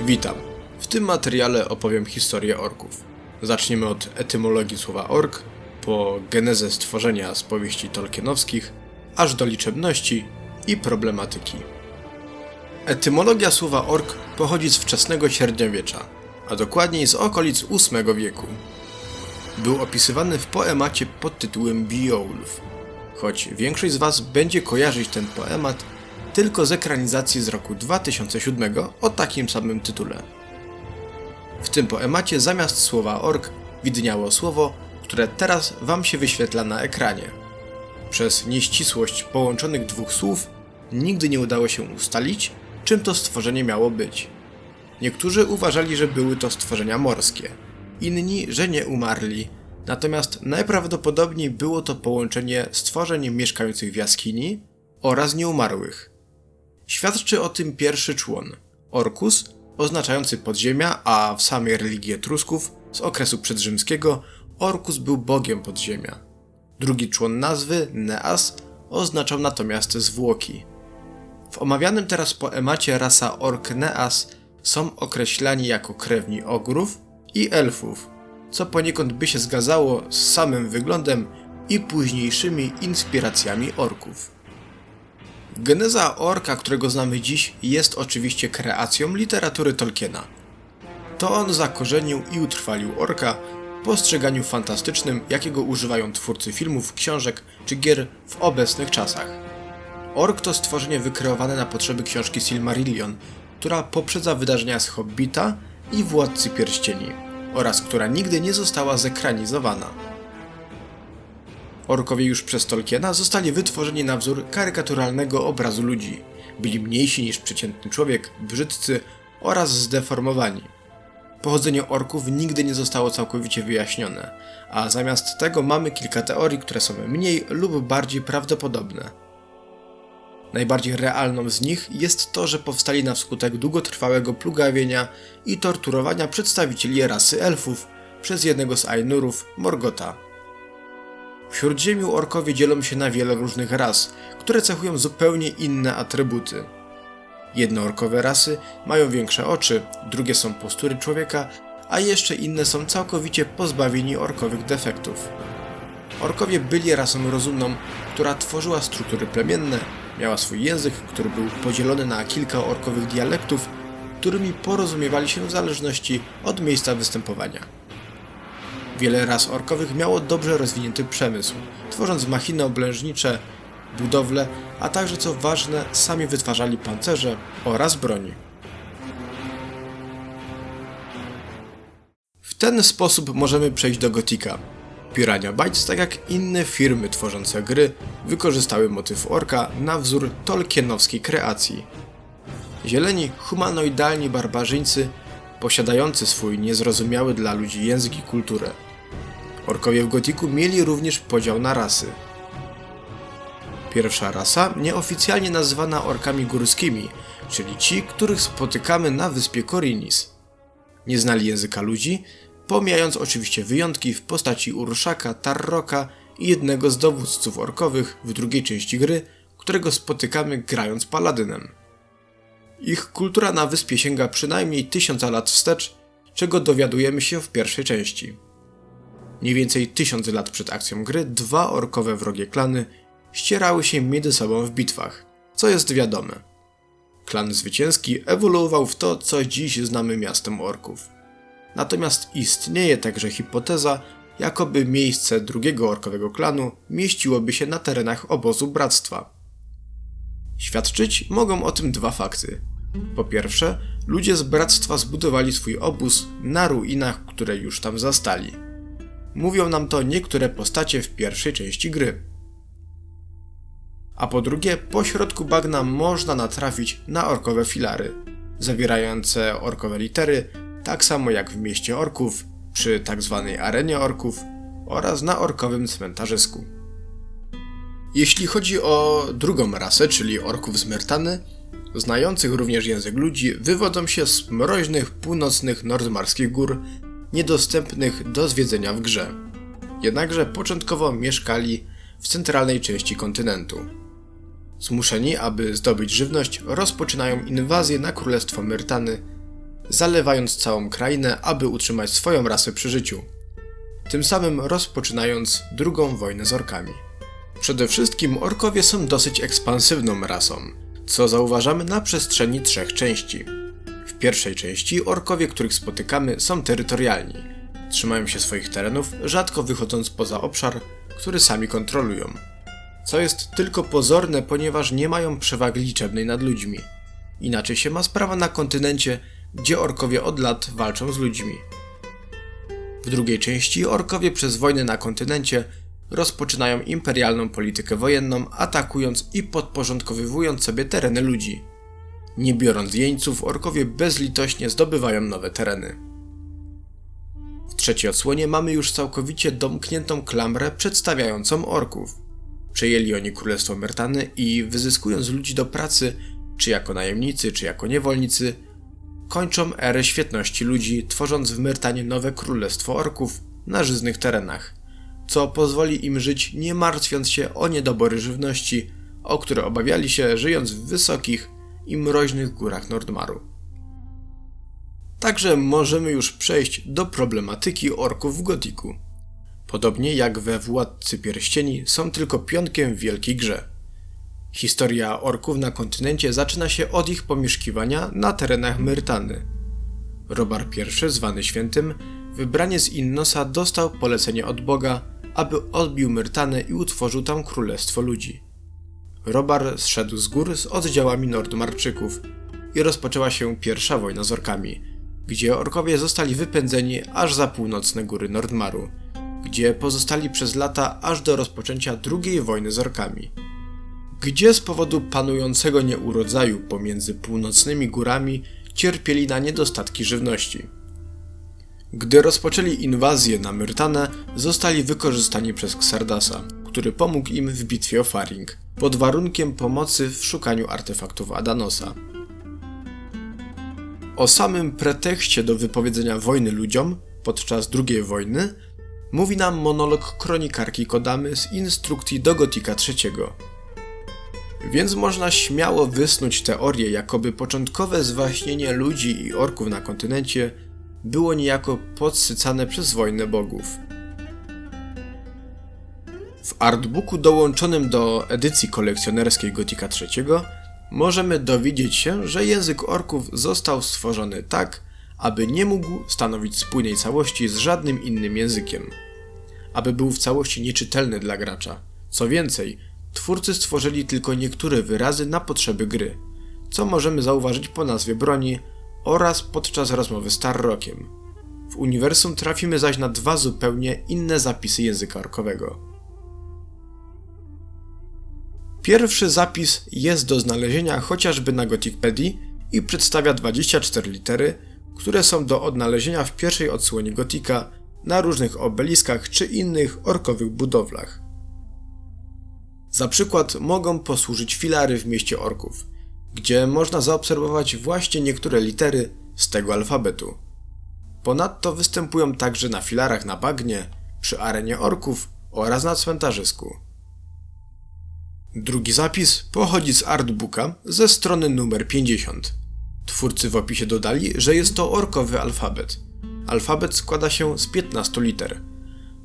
Witam. W tym materiale opowiem historię orków. Zaczniemy od etymologii słowa ork, po genezę stworzenia z powieści tolkienowskich, aż do liczebności i problematyki. Etymologia słowa ork pochodzi z wczesnego średniowiecza, a dokładniej z okolic VIII wieku. Był opisywany w poemacie pod tytułem Beowulf, choć większość z Was będzie kojarzyć ten poemat tylko z ekranizacji z roku 2007 o takim samym tytule. W tym poemacie zamiast słowa ork widniało słowo, które teraz Wam się wyświetla na ekranie. Przez nieścisłość połączonych dwóch słów nigdy nie udało się ustalić, czym to stworzenie miało być. Niektórzy uważali, że były to stworzenia morskie, inni, że nie umarli, natomiast najprawdopodobniej było to połączenie stworzeń mieszkających w jaskini oraz nieumarłych. Świadczy o tym pierwszy człon Orkus, oznaczający podziemia, a w samej religii Etrusków z okresu przedrzymskiego Orkus był bogiem podziemia. Drugi człon nazwy, Neas, oznaczał natomiast zwłoki. W omawianym teraz poemacie rasa Ork Neas są określani jako krewni ogrów i elfów, co poniekąd by się zgadzało z samym wyglądem i późniejszymi inspiracjami orków. Geneza orka, którego znamy dziś, jest oczywiście kreacją literatury Tolkiena. To on zakorzenił i utrwalił orka w postrzeganiu fantastycznym, jakiego używają twórcy filmów, książek czy gier w obecnych czasach. Ork to stworzenie wykreowane na potrzeby książki Silmarillion, która poprzedza wydarzenia z Hobbita i Władcy Pierścieni, oraz która nigdy nie została zekranizowana. Orkowie już przez Tolkiena zostali wytworzeni na wzór karykaturalnego obrazu ludzi. Byli mniejsi niż przeciętny człowiek, brzydcy oraz zdeformowani. Pochodzenie orków nigdy nie zostało całkowicie wyjaśnione, a zamiast tego mamy kilka teorii, które są mniej lub bardziej prawdopodobne. Najbardziej realną z nich jest to, że powstali na wskutek długotrwałego plugawienia i torturowania przedstawicieli rasy elfów przez jednego z Ainurów, Morgota. W Śródziemiu orkowie dzielą się na wiele różnych ras, które cechują zupełnie inne atrybuty. Jedne orkowe rasy mają większe oczy, drugie są postury człowieka, a jeszcze inne są całkowicie pozbawieni orkowych defektów. Orkowie byli rasą rozumną, która tworzyła struktury plemienne, miała swój język, który był podzielony na kilka orkowych dialektów, którymi porozumiewali się w zależności od miejsca występowania. Wiele ras orkowych miało dobrze rozwinięty przemysł, tworząc machiny oblężnicze, budowle, a także co ważne, sami wytwarzali pancerze oraz broń. W ten sposób możemy przejść do Gotika. Pirania Bytes, tak jak inne firmy tworzące gry, wykorzystały motyw orka na wzór tolkienowskiej kreacji. Zieleni, humanoidalni barbarzyńcy, posiadający swój niezrozumiały dla ludzi język i kulturę. Orkowie w Gotiku mieli również podział na rasy. Pierwsza rasa, nieoficjalnie nazywana orkami górskimi, czyli ci, których spotykamy na wyspie Korinis. Nie znali języka ludzi, pomijając oczywiście wyjątki w postaci Urszaka, Tarroka i jednego z dowódców orkowych w drugiej części gry, którego spotykamy grając paladynem. Ich kultura na wyspie sięga przynajmniej tysiąca lat wstecz, czego dowiadujemy się w pierwszej części. Mniej więcej tysiąc lat przed akcją gry dwa orkowe wrogie klany ścierały się między sobą w bitwach, co jest wiadome. Klan zwycięski ewoluował w to, co dziś znamy miastem orków. Natomiast istnieje także hipoteza, jakoby miejsce drugiego orkowego klanu mieściłoby się na terenach obozu bractwa. Świadczyć mogą o tym dwa fakty. Po pierwsze, ludzie z bractwa zbudowali swój obóz na ruinach, które już tam zastali. Mówią nam to niektóre postacie w pierwszej części gry. A po drugie, po środku bagna można natrafić na orkowe filary, zawierające orkowe litery, tak samo jak w mieście orków, przy tak zwanej arenie orków oraz na orkowym cmentarzysku. Jeśli chodzi o drugą rasę, czyli orków z Myrtany, znających również język ludzi, wywodzą się z mroźnych północnych nordmarskich gór, niedostępnych do zwiedzenia w grze. Jednakże początkowo mieszkali w centralnej części kontynentu. Zmuszeni, aby zdobyć żywność, rozpoczynają inwazję na królestwo Myrtany, zalewając całą krainę, aby utrzymać swoją rasę przy życiu. Tym samym rozpoczynając drugą wojnę z orkami. Przede wszystkim orkowie są dosyć ekspansywną rasą, co zauważamy na przestrzeni trzech części. Pierwszej części orkowie, których spotykamy, są terytorialni. Trzymają się swoich terenów, rzadko wychodząc poza obszar, który sami kontrolują. Co jest tylko pozorne, ponieważ nie mają przewagi liczebnej nad ludźmi. Inaczej się ma sprawa na kontynencie, gdzie orkowie od lat walczą z ludźmi. W drugiej części orkowie przez wojnę na kontynencie rozpoczynają imperialną politykę wojenną, atakując i podporządkowywując sobie tereny ludzi. Nie biorąc jeńców, orkowie bezlitośnie zdobywają nowe tereny. W trzeciej odsłonie mamy już całkowicie domkniętą klamrę przedstawiającą orków. Przejęli oni królestwo Mertany i wyzyskując ludzi do pracy, czy jako najemnicy, czy jako niewolnicy, kończą erę świetności ludzi, tworząc w Myrtanie nowe królestwo orków na żyznych terenach, co pozwoli im żyć nie martwiąc się o niedobory żywności, o które obawiali się żyjąc w wysokich i mroźnych górach Nordmaru. Także możemy już przejść do problematyki orków w Gotiku. Podobnie jak we Władcy Pierścieni są tylko pionkiem w wielkiej grze. Historia orków na kontynencie zaczyna się od ich pomieszkiwania na terenach Myrtany. Robar I, zwany świętym, wybranie z Innosa dostał polecenie od Boga, aby odbił Myrtanę i utworzył tam królestwo ludzi. Robar zszedł z gór z oddziałami Nordmarczyków i rozpoczęła się pierwsza wojna z orkami, gdzie orkowie zostali wypędzeni aż za północne góry Nordmaru, gdzie pozostali przez lata aż do rozpoczęcia drugiej wojny z orkami gdzie z powodu panującego nieurodzaju pomiędzy północnymi górami cierpieli na niedostatki żywności. Gdy rozpoczęli inwazję na Myrtanę, zostali wykorzystani przez Xardasa, który pomógł im w bitwie o Faring, pod warunkiem pomocy w szukaniu artefaktów Adanosa. O samym pretekście do wypowiedzenia wojny ludziom podczas II wojny mówi nam monolog kronikarki Kodamy z instrukcji do Gotika III, więc można śmiało wysnuć teorię, jakoby początkowe zwaśnienie ludzi i orków na kontynencie było niejako podsycane przez wojnę bogów. W artbooku dołączonym do edycji kolekcjonerskiej Gotika III możemy dowiedzieć się, że język orków został stworzony tak, aby nie mógł stanowić spójnej całości z żadnym innym językiem. Aby był w całości nieczytelny dla gracza. Co więcej, Twórcy stworzyli tylko niektóre wyrazy na potrzeby gry, co możemy zauważyć po nazwie broni oraz podczas rozmowy z Tarrokiem. W uniwersum trafimy zaś na dwa zupełnie inne zapisy języka orkowego. Pierwszy zapis jest do znalezienia chociażby na Gotikpedii i przedstawia 24 litery, które są do odnalezienia w pierwszej odsłonie Gotika na różnych obeliskach czy innych orkowych budowlach. Za przykład mogą posłużyć filary w mieście orków, gdzie można zaobserwować właśnie niektóre litery z tego alfabetu. Ponadto występują także na filarach na bagnie, przy arenie orków oraz na cmentarzysku. Drugi zapis pochodzi z artbooka ze strony numer 50. Twórcy w opisie dodali, że jest to orkowy alfabet. Alfabet składa się z 15 liter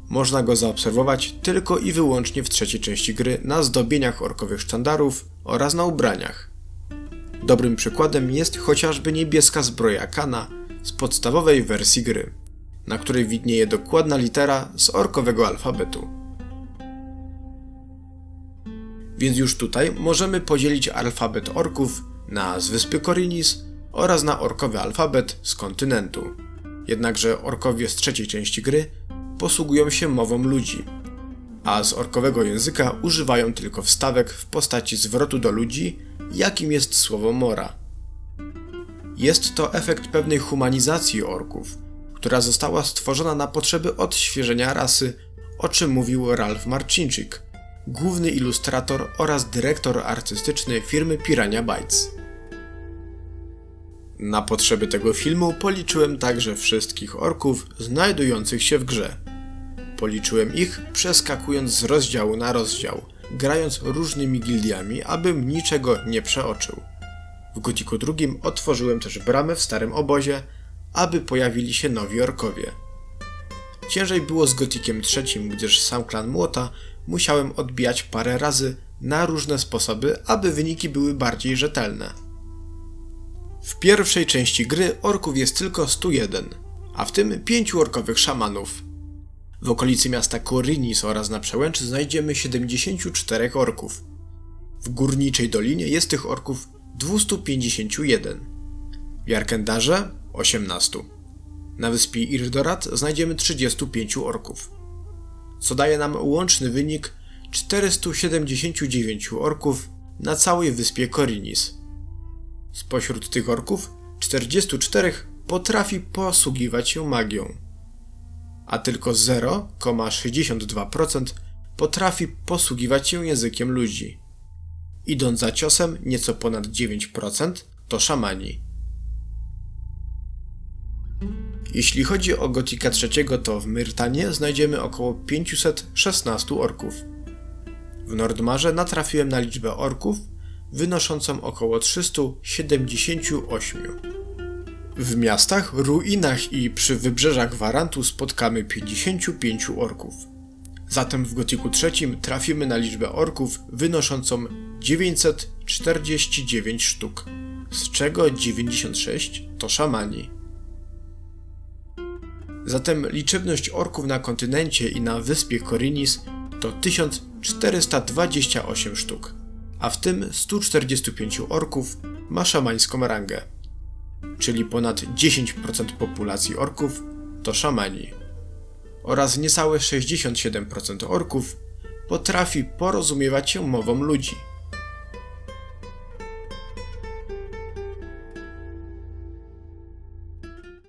można go zaobserwować tylko i wyłącznie w trzeciej części gry na zdobieniach orkowych sztandarów oraz na ubraniach. Dobrym przykładem jest chociażby niebieska zbroja Kana z podstawowej wersji gry, na której widnieje dokładna litera z orkowego alfabetu. Więc już tutaj możemy podzielić alfabet orków na z wyspy Korinis oraz na orkowy alfabet z kontynentu. Jednakże orkowie z trzeciej części gry posługują się mową ludzi, a z orkowego języka używają tylko wstawek w postaci zwrotu do ludzi, jakim jest słowo mora. Jest to efekt pewnej humanizacji orków, która została stworzona na potrzeby odświeżenia rasy, o czym mówił Ralph Marcinczyk, główny ilustrator oraz dyrektor artystyczny firmy Pirania Bytes. Na potrzeby tego filmu policzyłem także wszystkich orków znajdujących się w grze. Policzyłem ich, przeskakując z rozdziału na rozdział, grając różnymi gildiami, abym niczego nie przeoczył. W Gotiku II otworzyłem też bramę w starym obozie, aby pojawili się nowi orkowie. Ciężej było z Gotikiem III, gdyż sam klan Młota musiałem odbijać parę razy na różne sposoby, aby wyniki były bardziej rzetelne. W pierwszej części gry orków jest tylko 101, a w tym pięciu orkowych szamanów. W okolicy miasta Korinis oraz na przełęczy znajdziemy 74 orków. W górniczej dolinie jest tych orków 251. W Jarkendarze 18. Na wyspie Irdorat znajdziemy 35 orków, co daje nam łączny wynik 479 orków na całej wyspie Korinis. Spośród tych orków 44 potrafi posługiwać się magią, a tylko 0,62% potrafi posługiwać się językiem ludzi. Idąc za ciosem nieco ponad 9% to szamani. Jeśli chodzi o Gotika III, to w Myrtanie znajdziemy około 516 orków. W Nordmarze natrafiłem na liczbę orków wynoszącą około 378. W miastach, ruinach i przy wybrzeżach Warantu spotkamy 55 orków. Zatem w Gotiku III trafimy na liczbę orków wynoszącą 949 sztuk, z czego 96 to szamani. Zatem liczebność orków na kontynencie i na wyspie Korinis to 1428 sztuk, a w tym 145 orków ma szamańską rangę, czyli ponad 10% populacji orków to szamani, oraz niecałe 67% orków potrafi porozumiewać się mową ludzi.